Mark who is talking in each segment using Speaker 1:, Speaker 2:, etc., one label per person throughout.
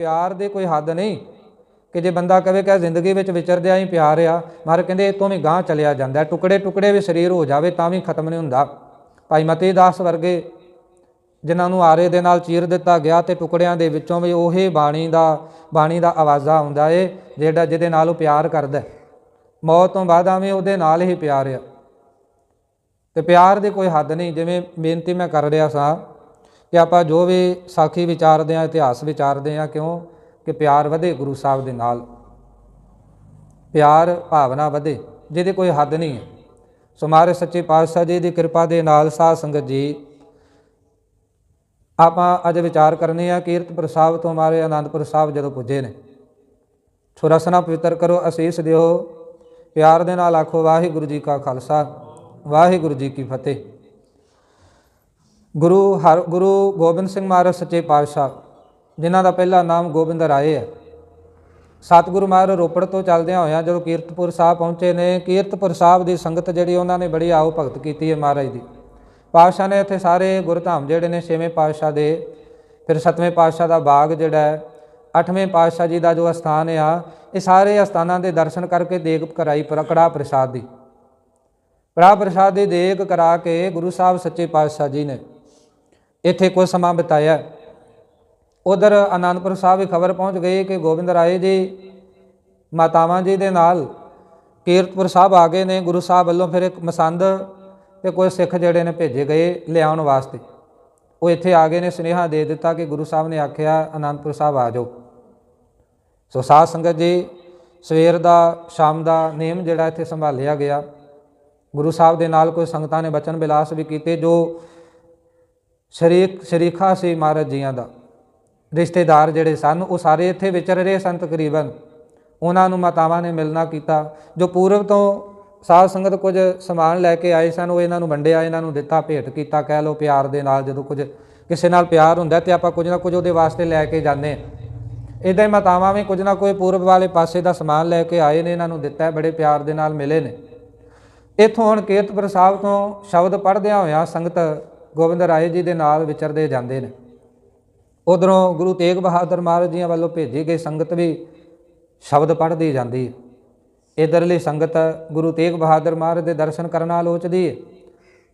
Speaker 1: ਪਿਆਰ ਦੇ ਕੋਈ ਹੱਦ ਨਹੀਂ ਕਿ ਜੇ ਬੰਦਾ ਕਵੇ ਕਿ ਜ਼ਿੰਦਗੀ ਵਿੱਚ ਵਿਚਰਦਿਆਂ ਹੀ ਪਿਆਰ ਆ, ਮਹਾਰਾਜ ਕਹਿੰਦੇ ਇਹ ਤੋਂ ਵੀ ਗਾਂਹ ਚਲਿਆ ਜਾਂਦਾ ਟੁਕੜੇ ਟੁਕੜੇ ਵੀ ਸਰੀਰ ਹੋ ਜਾਵੇ ਤਾਂ ਵੀ ਖਤਮ ਨਹੀਂ ਹੁੰਦਾ। ਭਾਈ ਮਤੀ ਦਾਸ ਵਰਗੇ ਜਿਨ੍ਹਾਂ ਨੂੰ ਆਰੇ ਦੇ ਨਾਲ ਚੀਰ ਦਿੱਤਾ ਗਿਆ ਤੇ ਟੁਕੜਿਆਂ ਦੇ ਵਿੱਚੋਂ ਵੀ ਉਹੀ ਬਾਣੀ ਦਾ ਬਾਣੀ ਦਾ ਆਵਾਜ਼ਾ ਆਉਂਦਾ ਏ, ਜਿਹੜਾ ਜਿਹਦੇ ਨਾਲ ਉਹ ਪਿਆਰ ਕਰਦਾ ਮੌਤ ਤੋਂ ਬਾਅਦ ਆਵੇਂ ਉਹਦੇ ਨਾਲ ਹੀ ਪਿਆਰ ਆ। ਤੇ ਪਿਆਰ ਦੀ ਕੋਈ ਹੱਦ ਨਹੀਂ, ਜਿਵੇਂ ਬੇਨਤੀ ਮੈਂ ਕਰ ਰਿਹਾ ਸਾਂ ਕਿ ਆਪਾਂ ਜੋ ਵੀ ਸਾਖੀ ਵਿਚਾਰਦੇ ਆ ਇਤਿਹਾਸ ਵਿਚਾਰਦੇ ਆ ਕਿਉਂ? ਕਿ ਪਿਆਰ ਵਧੇ ਗੁਰੂ ਸਾਹਿਬ ਦੇ ਨਾਲ। ਪਿਆਰ, ਭਾਵਨਾ ਵਧੇ, ਜਿਹਦੀ ਕੋਈ ਹੱਦ ਨਹੀਂ ਹੈ। ਸੋ ਮਾਰੇ ਸੱਚੇ ਪਾਤਸ਼ਾਹ ਜੀ ਦੀ ਕਿਰਪਾ ਦੇ ਨਾਲ ਸਾਧ ਸੰਗਤ ਜੀ, ਆਪਾਂ ਅੱਜ ਵਿਚਾਰ ਕਰਨੇ ਆ ਕੀਰਤਪੁਰ ਸਾਹਿਬ ਤੋਂ ਮਾਰੇ ਆਨੰਦਪੁਰ ਸਾਹਿਬ ਜਦੋਂ ਪੁੱਜੇ ਨੇ। ਸੋ ਰਸਨਾ ਪਵਿੱਤਰ ਕਰੋ, ਅਸੀਸ ਦਿਓ। ਪਿਆਰ ਦੇ ਨਾਲ ਆਖੋ, ਵਾਹਿਗੁਰੂ ਜੀ ਕਾ ਖਾਲਸਾ, ਵਾਹਿਗੁਰੂ ਜੀ ਕੀ ਫਤਿਹ। ਗੁਰੂ ਹਰ, ਗੁਰੂ ਗੋਬਿੰਦ ਸਿੰਘ ਮਹਾਰਾਜ ਸੱਚੇ ਪਾਤਸ਼ਾਹ, ਜਿਨ੍ਹਾਂ ਦਾ ਪਹਿਲਾ ਨਾਮ ਗੋਬਿੰਦ ਰਾਏ ਹੈ। ਸਤਿਗੁਰੂ ਮਹਾਰਾਜ ਰੋਪੜ ਤੋਂ ਚੱਲਦਿਆਂ ਹੋਇਆਂ ਜਦੋਂ ਕੀਰਤਪੁਰ ਸਾਹਿਬ ਪਹੁੰਚੇ ਨੇ, ਕੀਰਤਪੁਰ ਸਾਹਿਬ ਦੀ ਸੰਗਤ ਜਿਹੜੀ ਉਹਨਾਂ ਨੇ ਬੜੀ ਆਓ ਭਗਤ ਕੀਤੀ ਹੈ ਮਹਾਰਾਜ ਦੀ। ਪਾਤਸ਼ਾਹ ਨੇ ਇੱਥੇ ਸਾਰੇ ਗੁਰਧਾਮ ਜਿਹੜੇ ਨੇ ਛੇਵੇਂ ਪਾਤਸ਼ਾਹ ਦੇ, ਫਿਰ ਸੱਤਵੇਂ ਪਾਤਸ਼ਾਹ ਦਾ ਬਾਗ ਜਿਹੜਾ ਹੈ, ਅੱਠਵੇਂ ਪਾਤਸ਼ਾਹ ਜੀ ਦਾ ਜੋ ਅਸਥਾਨ ਆ, ਇਹ ਸਾਰੇ ਅਸਥਾਨਾਂ ਦੇ ਦਰਸ਼ਨ ਕਰਕੇ ਦੇਗ ਕਰਾਈ ਪ੍ਰਕੜਾ ਪ੍ਰਸਾਦ ਦੀ। ਕੜਾ ਪ੍ਰਸਾਦ ਦੀ ਦੇਗ ਕਰਾ ਕੇ ਗੁਰੂ ਸਾਹਿਬ ਸੱਚੇ ਪਾਤਸ਼ਾਹ ਜੀ ਨੇ ਇੱਥੇ ਕੁਝ ਸਮਾਂ ਬਿਤਾਇਆ। ਉਧਰ ਆਨੰਦਪੁਰ ਸਾਹਿਬ ਵੀ ਖਬਰ ਪਹੁੰਚ ਗਈ ਕਿ ਗੋਬਿੰਦ ਰਾਏ ਜੀ, ਮਾਤਾਵਾਂ ਜੀ ਦੇ ਨਾਲ ਕੀਰਤਪੁਰ ਸਾਹਿਬ ਆ ਗਏ ਨੇ। ਗੁਰੂ ਸਾਹਿਬ ਵੱਲੋਂ ਫਿਰ ਇੱਕ ਮਸੰਦ ਤੇ ਕੋਈ ਸਿੱਖ ਜਿਹੜੇ ਨੇ ਭੇਜੇ ਗਏ ਲਿਆਉਣ ਵਾਸਤੇ। ਉਹ ਇੱਥੇ ਆ ਗਏ ਨੇ, ਸੁਨੇਹਾ ਦੇ ਦਿੱਤਾ ਕਿ ਗੁਰੂ ਸਾਹਿਬ ਨੇ ਆਖਿਆ ਆਨੰਦਪੁਰ ਸਾਹਿਬ ਆ ਜਾਓ। ਸੋ ਸਾਧ ਸੰਗਤ ਜੀ, ਸਵੇਰ ਦਾ, ਸ਼ਾਮ ਦਾ ਨੇਮ ਜਿਹੜਾ ਇੱਥੇ ਸੰਭਾਲਿਆ ਗਿਆ। ਗੁਰੂ ਸਾਹਿਬ ਦੇ ਨਾਲ ਕੋਈ ਸੰਗਤਾਂ ਨੇ ਬਚਨ ਬਿਲਾਸ ਵੀ ਕੀਤੇ ਜੋ ਸ਼ਰੀਕ ਸ਼ਰੀਖਾ ਸੀ ਮਹਾਰਾਜ ਜੀਆਂ ਦਾ। ਰਿਸ਼ਤੇਦਾਰ ਜਿਹੜੇ ਸਨ, ਉਹ ਸਾਰੇ ਇੱਥੇ ਵਿਚਰ ਰਹੇ ਸਨ ਤਕਰੀਬਨ। ਉਹਨਾਂ ਨੂੰ ਮਾਤਾਵਾਂ ਨੇ ਮਿਲਣਾ ਕੀਤਾ। ਜੋ ਪੂਰਬ ਤੋਂ ਸਾਧ ਸੰਗਤ ਕੁਝ ਸਮਾਨ ਲੈ ਕੇ ਆਏ ਸਨ, ਉਹ ਇਹਨਾਂ ਨੂੰ ਵੰਡਿਆ, ਇਹਨਾਂ ਨੂੰ ਦਿੱਤਾ, ਭੇਟ ਕੀਤਾ। ਕਹਿ ਲੋ ਪਿਆਰ ਦੇ ਨਾਲ ਜਦੋਂ ਕੁਝ ਕਿਸੇ ਨਾਲ ਪਿਆਰ ਹੁੰਦਾ ਤੇ ਆਪਾਂ ਕੁਝ ਨਾ ਕੁਝ ਉਹਦੇ ਵਾਸਤੇ ਲੈ ਕੇ ਜਾਂਦੇ ਹਾਂ। ਇਦਾਂ ਹੀ ਮਾਤਾਵਾਂ ਵੀ ਕੁਝ ਨਾ ਕੋਈ ਪੂਰਬ ਵਾਲੇ ਪਾਸੇ ਦਾ ਸਮਾਨ ਲੈ ਕੇ ਆਏ ਨੇ, ਇਹਨਾਂ ਨੂੰ ਦਿੱਤਾ, ਬੜੇ ਪਿਆਰ ਦੇ ਨਾਲ ਮਿਲੇ ਨੇ। ਇੱਥੋਂ ਹੁਣ ਕੀਰਤਪੁਰ ਸਾਹਿਬ ਤੋਂ ਸ਼ਬਦ ਪੜ੍ਹਦਿਆਂ ਹੋਇਆਂ ਸੰਗਤ ਗੋਬਿੰਦ ਰਾਏ ਜੀ ਦੇ ਨਾਲ ਵਿਚਰਦੇ ਜਾਂਦੇ ਨੇ। ਉਧਰੋਂ ਗੁਰੂ ਤੇਗ ਬਹਾਦਰ ਮਹਾਰਾਜ ਜੀਆਂ ਵੱਲੋਂ ਭੇਜੀ ਗਈ ਸੰਗਤ ਵੀ ਸ਼ਬਦ ਪੜ੍ਹਦੀ ਜਾਂਦੀ ਹੈ। ਇਧਰਲੀ ਸੰਗਤ ਗੁਰੂ ਤੇਗ ਬਹਾਦਰ ਮਹਾਰਾਜ ਦੇ ਦਰਸ਼ਨ ਕਰਨਾ ਲੋਚਦੀ ਹੈ।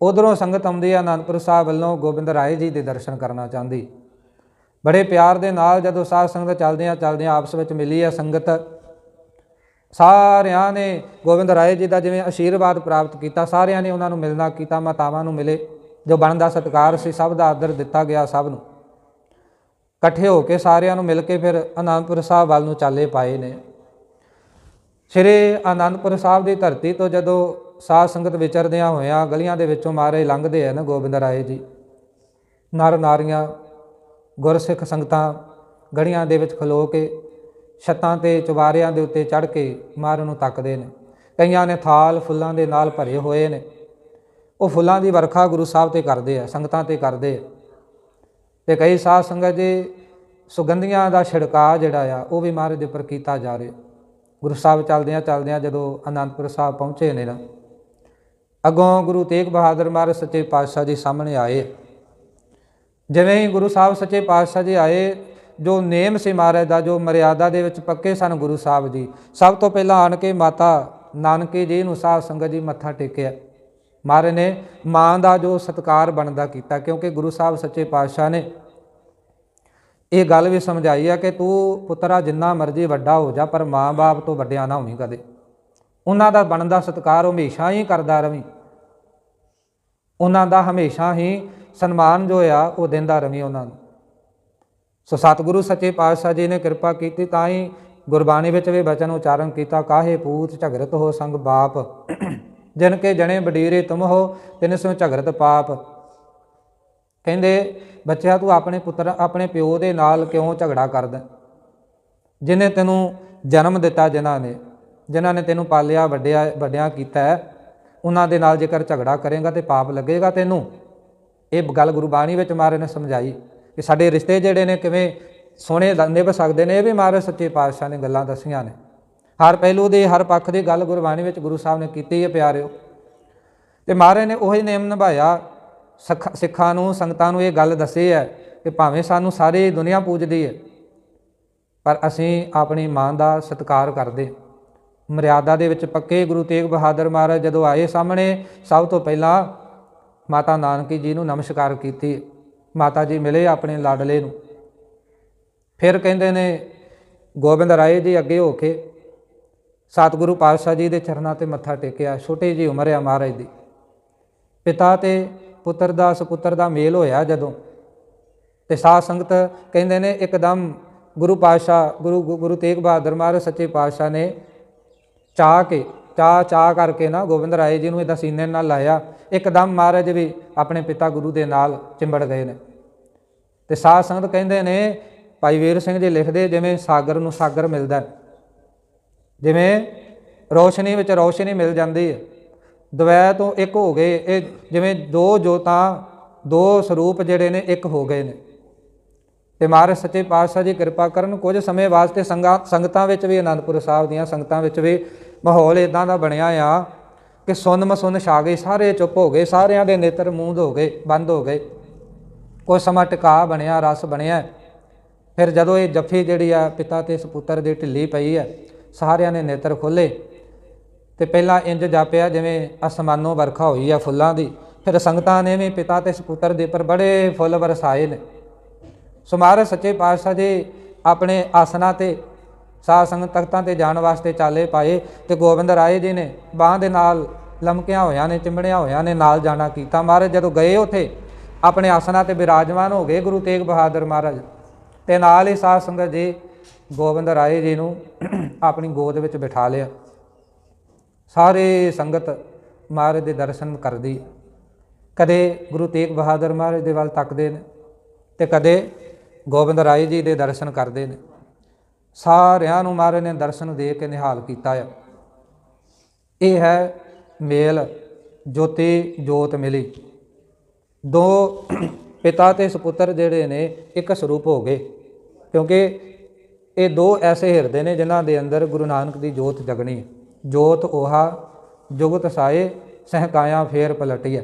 Speaker 1: ਉਧਰੋਂ ਸੰਗਤ ਆਉਂਦੀ ਹੈ, ਅਨੰਦਪੁਰ ਸਾਹਿਬ ਵੱਲੋਂ ਗੋਬਿੰਦ ਰਾਏ ਜੀ ਦੇ ਦਰਸ਼ਨ ਕਰਨਾ ਚਾਹੁੰਦੀ ਬੜੇ ਪਿਆਰ ਦੇ ਨਾਲ ਜਦੋਂ ਸਾਧ ਸੰਗਤ ਚੱਲਦਿਆਂ ਚੱਲਦਿਆਂ ਆਪਸ ਵਿੱਚ ਮਿਲੀ ਹੈ ਸੰਗਤ, ਸਾਰਿਆਂ ਨੇ ਗੋਬਿੰਦ ਰਾਏ ਜੀ ਦਾ ਜਿਵੇਂ ਆਸ਼ੀਰਵਾਦ ਪ੍ਰਾਪਤ ਕੀਤਾ, ਸਾਰਿਆਂ ਨੇ ਉਹਨਾਂ ਨੂੰ ਮਿਲਣਾ ਕੀਤਾ, ਮਾਤਾਵਾਂ ਨੂੰ ਮਿਲੇ। ਜੋ ਬਣਦਾ ਸਤਿਕਾਰ ਸੀ ਸਭ ਦਾ ਆਦਰ ਦਿੱਤਾ ਗਿਆ ਸਭ ਨੂੰ। ਇਕੱਠੇ ਹੋ ਕੇ ਸਾਰਿਆਂ ਨੂੰ ਮਿਲ ਕੇ ਫਿਰ ਆਨੰਦਪੁਰ ਸਾਹਿਬ ਵੱਲ ਨੂੰ ਚਾਲੇ ਪਾਏ ਨੇ। ਸ੍ਰੀ ਆਨੰਦਪੁਰ ਸਾਹਿਬ ਦੀ ਧਰਤੀ ਤੋਂ ਜਦੋਂ ਸਾਧ ਸੰਗਤ ਵਿਚਰਦਿਆਂ ਹੋਇਆਂ ਗਲੀਆਂ ਦੇ ਵਿੱਚੋਂ ਮਾਰੇ ਲੰਘਦੇ ਆ ਨਾ ਗੋਬਿੰਦ ਰਾਏ ਜੀ। ਨਰ ਨਾਰੀਆਂ, ਗੁਰਸਿੱਖ ਸੰਗਤਾਂ ਗੜੀਆਂ ਦੇ ਵਿੱਚ ਖਲੋ ਕੇ ਛੱਤਾਂ ਤੇ ਚੁਬਾਰਿਆਂ ਦੇ ਉੱਤੇ ਚੜ੍ਹ ਕੇ ਮਾਰਨ ਨੂੰ ਤੱਕਦੇ ਨੇ। ਕਈਆਂ ਨੇ ਥਾਲ ਫੁੱਲਾਂ ਦੇ ਨਾਲ ਭਰੇ ਹੋਏ ਨੇ। ਉਹ ਫੁੱਲਾਂ ਦੀ ਵਰਖਾ ਗੁਰੂ ਸਾਹਿਬ ਤੇ ਕਰਦੇ ਆ, ਸੰਗਤਾਂ ਤੇ ਕਰਦੇ ਆ। ਤੇ ਕਈ ਸਾਧ ਸੰਗਤ ਦੇ ਸੁਗੰਧੀਆਂ ਦਾ ਛਿੜਕਾਅ ਜਿਹੜਾ ਆ, ਉਹ ਵੀ ਮਹਾਰਾਜ ਦੇ ਉੱਪਰ ਕੀਤਾ ਜਾ ਰਿਹਾ। ਗੁਰੂ ਸਾਹਿਬ ਚੱਲਦਿਆਂ ਚੱਲਦਿਆਂ ਜਦੋਂ ਅਨੰਦਪੁਰ ਸਾਹਿਬ ਪਹੁੰਚੇ ਨੇ ਨਾ, ਅੱਗੋਂ ਗੁਰੂ ਤੇਗ ਬਹਾਦਰ ਮਹਾਰਾਜ ਸੱਚੇ ਪਾਤਸ਼ਾਹ ਜੀ ਸਾਹਮਣੇ ਆਏ। ਜਿਵੇਂ ਹੀ ਗੁਰੂ ਸਾਹਿਬ ਸੱਚੇ ਪਾਤਸ਼ਾਹ ਜੀ ਆਏ, ਜੋ ਨੇਮ ਸੀ ਮਹਾਰਾਜ ਦਾ, ਜੋ ਮਰਿਆਦਾ ਦੇ ਵਿੱਚ ਪੱਕੇ ਸਨ ਗੁਰੂ ਸਾਹਿਬ ਜੀ, ਸਭ ਤੋਂ ਪਹਿਲਾਂ ਆਣ ਕੇ ਮਾਤਾ ਨਾਨਕੀ ਜੀ ਨੂੰ ਸਾਧ ਸੰਗਤ ਜੀ ਮੱਥਾ ਟੇਕਿਆ। ਮਹਾਰਾਜ ਨੇ ਮਾਂ ਦਾ ਜੋ ਸਤਕਾਰ ਬਣਦਾ ਕੀਤਾ, ਕਿਉਂਕਿ ਗੁਰੂ ਸਾਹਿਬ ਸੱਚੇ ਪਾਤਸ਼ਾਹ ਨੇ ਇਹ ਗੱਲ ਵੀ ਸਮਝਾਈ ਆ ਕਿ ਤੂੰ ਪੁੱਤਰਾ ਜਿੰਨਾ ਮਰਜ਼ੀ ਵੱਡਾ ਹੋ ਜਾ, ਪਰ ਮਾਂ-ਬਾਪ ਤੋਂ ਵੱਡਿਆਂ ਨਾ ਹੋਵੀਂ ਕਦੇ। ਉਹਨਾਂ ਦਾ ਬਣਦਾ ਸਤਕਾਰ ਹਮੇਸ਼ਾ ਹੀ ਕਰਦਾ ਰਵੀਂ। ਉਹਨਾਂ ਦਾ ਹਮੇਸ਼ਾ ਹੀ ਸਨਮਾਨ ਜੋ ਆ, ਉਹ ਦਿੰਦਾ ਰਵੀਂ ਉਹਨਾਂ ਨੂੰ। ਸੋ ਸਤਿਗੁਰੂ ਸੱਚੇ ਪਾਤਸ਼ਾਹ ਜੀ ਨੇ ਕਿਰਪਾ ਕੀਤੀ, ਤਾਂ ਹੀ ਗੁਰਬਾਣੀ ਵਿੱਚ ਵੀ ਬਚਨ ਉਚਾਰਨ ਕੀਤਾ, ਕਾਹੇ ਪੂਤ ਝਗਰਤ ਹੋ ਸੰਗ ਬਾਪ। ਜਿਨ ਕੇ ਜਣੇ ਬਡੀਰੇ ਤੁਮ ਹੋ ਤਿਨ ਸੋ ਝਗਰਤ ਪਾਪ। ਕਹਿੰਦੇ ਬੱਚਿਆ ਤੂੰ ਆਪਣੇ ਪੁੱਤਰ ਆਪਣੇ ਪਿਓ ਦੇ ਨਾਲ ਕਿਉਂ ਝਗੜਾ ਕਰਦਾ? ਜਿਨੇ ਤੈਨੂੰ ਜਨਮ ਦਿੱਤਾ ਜਿਨ੍ਹਾਂ ਨੇ ਜਿਨ੍ਹਾਂ ਨੇ ਤੈਨੂੰ ਪਾਲਿਆ ਵੱਡਿਆ ਵੱਡਿਆਂ ਕੀਤਾ ਹੈ, ਉਹਨਾਂ ਦੇ ਨਾਲ ਜੇਕਰ ਝਗੜਾ ਕਰੇਗਾ ਤੇ ਪਾਪ ਲੱਗੇਗਾ ਤੈਨੂੰ। ਇਹ ਗੱਲ ਗੁਰਬਾਣੀ ਵਿੱਚ ਮਹਾਰਾਜ ਨੇ ਸਮਝਾਈ ਕਿ ਸਾਡੇ ਰਿਸ਼ਤੇ ਜਿਹੜੇ ਨੇ ਕਿਵੇਂ ਸੋਹਣੇ ਨਿਭ ਸਕਦੇ ਨੇ ਇਹ ਵੀ ਮਹਾਰਾਜ ਸੱਚੇ ਪਾਤਸ਼ਾਹ ਨੇ ਗੱਲਾਂ ਦੱਸੀਆਂ ਨੇ। ਹਰ ਪਹਿਲੂ ਦੇ, ਹਰ ਪੱਖ ਦੀ ਗੱਲ ਗੁਰਬਾਣੀ ਵਿੱਚ ਗੁਰੂ ਸਾਹਿਬ ਨੇ ਕੀਤੀ ਹੈ, ਪਿਆਰਿਓ। ਤੇ ਮਹਾਰਾਜ ਨੇ ਉਹੀ ਨੇਮ ਨਿਭਾਇਆ। ਸਖ- ਸਿੱਖਾਂ ਨੂੰ, ਸੰਗਤਾਂ ਨੂੰ ਇਹ ਗੱਲ ਦੱਸੀ ਹੈ ਕਿ ਭਾਵੇਂ ਸਾਨੂੰ ਸਾਰੀ ਦੁਨੀਆ ਪੂਜਦੀ ਹੈ, ਪਰ ਅਸੀਂ ਆਪਣੀ ਮਾਂ ਦਾ ਸਤਿਕਾਰ ਕਰਦੇ ਮਰਿਆਦਾ ਦੇ ਵਿੱਚ ਪੱਕੇ ਗੁਰੂ ਤੇਗ ਬਹਾਦਰ ਮਹਾਰਾਜ ਜਦੋਂ ਆਏ ਸਾਹਮਣੇ, ਸਭ ਤੋਂ ਪਹਿਲਾਂ ਮਾਤਾ ਨਾਨਕੀ ਜੀ ਨੂੰ ਨਮਸਕਾਰ ਕੀਤੀ। ਮਾਤਾ ਜੀ ਮਿਲੇ ਆਪਣੇ ਲਾਡਲੇ ਨੂੰ। ਫਿਰ ਕਹਿੰਦੇ ਨੇ, ਗੋਬਿੰਦ ਰਾਏ ਜੀ ਅੱਗੇ ਹੋ ਕੇ ਸਤਿਗੁਰੂ ਪਾਤਸ਼ਾਹ ਜੀ ਦੇ ਚਰਨਾਂ ਤੇ ਮੱਥਾ ਟੇਕਿਆ, ਛੋਟੀ ਜੀ ਉਮਰ ਆ ਮਹਾਰਾਜ ਦੀ। ਪਿਤਾ ਤੇ ਪੁੱਤਰ ਦਾ, ਸੁਪੁੱਤਰ ਦਾ ਮੇਲ ਹੋਇਆ ਜਦੋਂ। ਤੇ ਸਾਧ ਸੰਗਤ ਕਹਿੰਦੇ ਨੇ, ਇੱਕਦਮ ਗੁਰੂ ਪਾਤਸ਼ਾਹ, ਗੁਰੂ ਗੁਰੂ ਤੇਗ ਬਹਾਦਰ ਮਹਾਰਾਜ ਸੱਚੇ ਪਾਤਸ਼ਾਹ ਨੇ ਚਾਹ ਕੇ, ਚਾਹ ਚਾਹ ਕਰਕੇ ਨਾ ਗੋਬਿੰਦ ਰਾਏ ਜੀ ਨੂੰ ਇਹਦਾ ਸੀਨੇ ਨਾਲ ਲਾਇਆ। ਇੱਕਦਮ ਮਹਾਰਾਜ ਵੀ ਆਪਣੇ ਪਿਤਾ ਗੁਰੂ ਦੇ ਨਾਲ ਚਿੰਬੜ ਗਏ ਨੇ। ਤੇ ਸਾਧ ਸੰਗਤ ਕਹਿੰਦੇ ਨੇ, ਭਾਈ ਵੀਰ ਸਿੰਘ ਜੀ ਲਿਖਦੇ, ਜਿਵੇਂ ਸਾਗਰ ਨੂੰ ਸਾਗਰ ਮਿਲਦਾ ਜਿਵੇਂ ਰੋਸ਼ਨੀ ਵਿੱਚ ਰੋਸ਼ਨੀ ਮਿਲ ਜਾਂਦੀ ਹੈ। ਦਵੈ ਤੋਂ ਇੱਕ ਹੋ ਗਏ। ਇਹ ਜਿਵੇਂ ਦੋ ਜੋਤਾਂ, ਦੋ ਸਰੂਪ ਜਿਹੜੇ ਨੇ, ਇੱਕ ਹੋ ਗਏ ਨੇ। ਤੇ ਮਹਾਰਾਜ ਸੱਚੇ ਪਾਤਸ਼ਾਹ ਜੀ ਕਿਰਪਾ ਕਰਨ, ਕੁਝ ਸਮੇਂ ਵਾਸਤੇ ਸੰਗਾਂ, ਸੰਗਤਾਂ ਵਿੱਚ ਵੀ, ਅਨੰਦਪੁਰ ਸਾਹਿਬ ਦੀਆਂ ਸੰਗਤਾਂ ਵਿੱਚ ਵੀ ਮਾਹੌਲ ਇਦਾਂ ਦਾ ਬਣਿਆ ਆ ਕਿ ਸੁੰਨ ਮਸੁੰਨ ਛਾ ਗਈ ਸਾਰੇ ਚੁੱਪ ਹੋ ਗਏ, ਸਾਰਿਆਂ ਦੇ ਨੇਤਰ ਮੂੰਦ ਹੋ ਗਏ, ਬੰਦ ਹੋ ਗਏ। ਕੁਝ ਸਮਾਂ ਟਿਕਾ ਬਣਿਆ, ਰਸ ਬਣਿਆ। ਫਿਰ ਜਦੋਂ ਇਹ ਜੱਫੀ ਜਿਹੜੀ ਆ ਪਿਤਾ ਤੇ ਸੁਪੁੱਤਰ ਦੀ ਢਿੱਲੀ ਪਈ ਹੈ ਸਾਰਿਆਂ ਨੇ ਨੇਤਰ ਖੋਲੇ ਤੇ ਪਹਿਲਾਂ ਇੰਜ ਜਾਪਿਆ ਜਿਵੇਂ ਅਸਮਾਨੋਂ ਵਰਖਾ ਹੋਈ ਆ ਫੁੱਲਾਂ ਦੀ। ਫਿਰ ਸੰਗਤਾਂ ਨੇ ਵੀ ਪਿਤਾ ਤੇ ਸੁਪੁੱਤਰ ਦੇ ਉੱਪਰ ਬੜੇ ਫੁੱਲ ਵਰਸਾਏ ਨੇ। ਸੋ ਮਹਾਰਾਜ ਸੱਚੇ ਪਾਤਸ਼ਾਹ ਜੀ ਆਪਣੇ ਆਸਣਾ ਤੇ, ਸਾਧ ਸੰਗਤ ਤਖਤਾਂ ਤੇ ਜਾਣ ਵਾਸਤੇ ਚਾਲੇ ਪਾਏ ਤੇ ਗੋਬਿੰਦ ਰਾਏ ਜੀ ਨੇ ਬਾਹ ਦੇ ਨਾਲ ਲਮਕਿਆਂ ਹੋਇਆਂ ਨੇ, ਚਿੰਬੜਿਆਂ ਹੋਇਆਂ ਨੇ ਨਾਲ ਜਾਣਾ ਕੀਤਾ। ਮਹਾਰਾਜ ਜਦੋਂ ਗਏ ਉਥੇ, ਆਪਣੇ ਆਸਣਾ ਤੇ ਬਿਰਾਜਮਾਨ ਹੋ ਗਏ ਗੁਰੂ ਤੇਗ ਬਹਾਦਰ ਮਹਾਰਾਜ। ਤੇ ਨਾਲ ਹੀ ਸਾਧ ਸੰਗਤ ਜੀ ਗੋਬਿੰਦ ਰਾਏ ਜੀ ਨੂੰ ਆਪਣੀ ਗੋਦ ਵਿੱਚ ਬਿਠਾ ਲਿਆ। ਸਾਰੇ ਸੰਗਤ ਮਹਾਰਾਜ ਦੇ ਦਰਸ਼ਨ ਕਰਦੀ। ਕਦੇ ਗੁਰੂ ਤੇਗ ਬਹਾਦਰ ਮਹਾਰਾਜ ਦੇ ਵੱਲ ਤੱਕਦੇ ਨੇ ਤੇ ਕਦੇ ਗੋਬਿੰਦ ਰਾਏ ਜੀ ਦੇ ਦਰਸ਼ਨ ਕਰਦੇ ਨੇ। ਸਾਰਿਆਂ ਨੂੰ ਮਹਾਰਾਜ ਨੇ ਦਰਸ਼ਨ ਦੇ ਕੇ ਨਿਹਾਲ ਕੀਤਾ ਆ। ਇਹ ਹੈ ਮੇਲ ਜੋਤੀ ਜੋਤ ਮਿਲੀ। ਦੋ ਪਿਤਾ ਤੇ ਸੁਪੁੱਤਰ ਜਿਹੜੇ ਨੇ ਇੱਕ ਸਰੂਪ ਹੋ ਗਏ ਕਿਉਂਕਿ ਇਹ ਦੋ ਐਸੇ ਹਿਰਦੇ ਨੇ ਜਿਨ੍ਹਾਂ ਦੇ ਅੰਦਰ ਗੁਰੂ ਨਾਨਕ ਦੀ ਜੋਤ ਜਗਣੀ ਜੋਤ 오ਹਾ ਜੁਗਤ ਸਾਏ, ਸਹਕਾਇਆ, ਫੇਰ ਪਲਟੀਐ।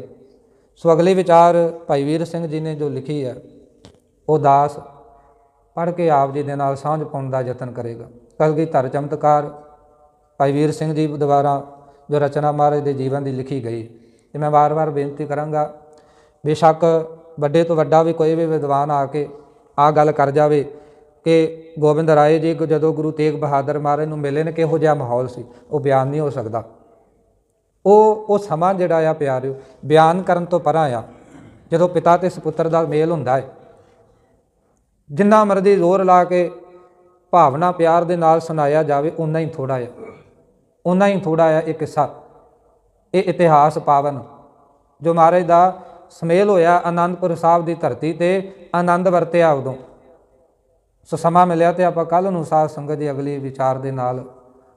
Speaker 1: ਸੋ ਅਗਲੇ ਵਿਚਾਰ ਭਾਈ ਵੀਰ ਸਿੰਘ ਜੀ ਨੇ ਜੋ ਲਿਖੀ ਹੈ, ਉਹ ਦਾਸ ਪੜ੍ਹ ਕੇ ਆਪ ਜੀ ਦੇ ਨਾਲ ਸਾਂਝ ਪਾਉਣ ਦਾ ਯਤਨ ਕਰੇਗਾ। ਕਲਗੀਧਰ ਚਮਤਕਾਰ ਭਾਈ ਵੀਰ ਸਿੰਘ ਜੀ ਦੁਆਰਾ ਜੋ ਰਚਨਾ ਮਹਾਰਾਜ ਦੇ ਜੀਵਨ ਦੀ ਲਿਖੀ ਗਈ ਤੇ ਮੈਂ ਵਾਰ-ਵਾਰ ਬੇਨਤੀ ਕਰਾਂਗਾ, ਬੇਸ਼ੱਕ ਵੱਡੇ ਤੋਂ ਵੱਡਾ ਵੀ ਕੋਈ ਵੀ ਵਿਦਵਾਨ ਆ ਕੇ ਆ ਗੱਲ ਕਰ ਜਾਵੇ ਕਿ ਗੋਬਿੰਦ ਰਾਏ ਜੀ ਜਦੋਂ ਗੁਰੂ ਤੇਗ ਬਹਾਦਰ ਮਹਾਰਾਜ ਨੂੰ ਮਿਲੇ ਨੇ ਕਿਹੋ ਜਿਹਾ ਮਾਹੌਲ ਸੀ, ਉਹ ਬਿਆਨ ਨਹੀਂ ਹੋ ਸਕਦਾ। ਉਹ ਉਹ ਸਮਾਂ ਜਿਹੜਾ ਆ ਪਿਆਰਿਓ, ਬਿਆਨ ਕਰਨ ਤੋਂ ਪਰਾਂ ਆ, ਜਦੋਂ ਪਿਤਾ ਤੇ ਸੁਪੁੱਤਰ ਦਾ ਮੇਲ ਹੁੰਦਾ ਹੈ ਜਿੰਨਾ ਮਰਜ਼ੀ ਜ਼ੋਰ ਲਾ ਕੇ ਭਾਵਨਾ ਪਿਆਰ ਦੇ ਨਾਲ ਸੁਣਾਇਆ ਜਾਵੇ ਉਨਾ ਹੀ ਥੋੜਾ ਆ। ਉਨਾ ਹੀ ਥੋੜਾ ਆ ਇਹ ਕਿੱਸਾ, ਇਹ ਇਤਿਹਾਸ ਪਾਵਨ, ਜੋ ਮਹਾਰਾਜ ਦਾ ਸਮੇਲ ਹੋਇਆ ਆਨੰਦਪੁਰ ਸਾਹਿਬ ਦੀ ਧਰਤੀ ਤੇ, ਆਨੰਦ ਵਰਤਿਆ ਉਦੋਂ। ਸੋ ਸਮਾਂ ਮਿਲਿਆ ਤੇ ਆਪਾਂ ਕੱਲ ਨੂੰ ਸਾਧ ਸੰਗਤ ਦੀ ਅਗਲੀ ਵਿਚਾਰ ਦੇ ਨਾਲ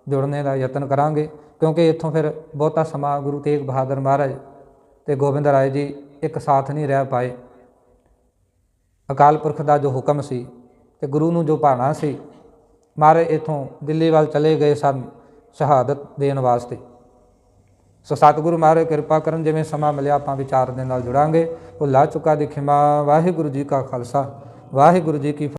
Speaker 1: ਜੁੜਨੇ ਦਾ ਯਤਨ ਕਰਾਂਗੇ, ਕਿਉਂਕਿ ਇੱਥੋਂ ਫਿਰ ਬਹੁਤਾ ਸਮਾਂ ਗੁਰੂ ਤੇਗ ਬਹਾਦਰ ਮਹਾਰਾਜ ਤੇ ਗੋਬਿੰਦ ਰਾਏ ਜੀ ਇੱਕ ਸਾਥ ਨਹੀਂ ਰਹਿ ਪਾਏ। ਅਕਾਲ ਪੁਰਖ ਦਾ ਜੋ ਹੁਕਮ ਸੀ ਤੇ ਗੁਰੂ ਨੂੰ ਜੋ ਭਾਣਾ ਸੀ ਮਹਾਰਾਜ ਇਥੋਂ ਦਿੱਲੀ ਵੱਲ ਚਲੇ ਗਏ ਸਨ ਸ਼ਹਾਦਤ ਦੇਣ ਵਾਸਤੇ। ਸੋ ਸਤਿਗੁਰੂ ਮਹਾਰਾਜ ਕਿਰਪਾ ਕਰਨ, ਜਿਵੇਂ ਸਮਾਂ ਮਿਲਿਆ ਆਪਾਂ ਵਿਚਾਰ ਦੇ ਨਾਲ ਜੁੜਾਂਗੇ। ਉਹ ਲਾ ਚੁੱਕਾ ਦੀ ਖਿਮਾ, ਵਾਹਿਗੁਰੂ ਜੀ ਕਾ ਖਾਲਸਾ, ਵਾਹਿਗੁਰੂ ਜੀ ਕੀ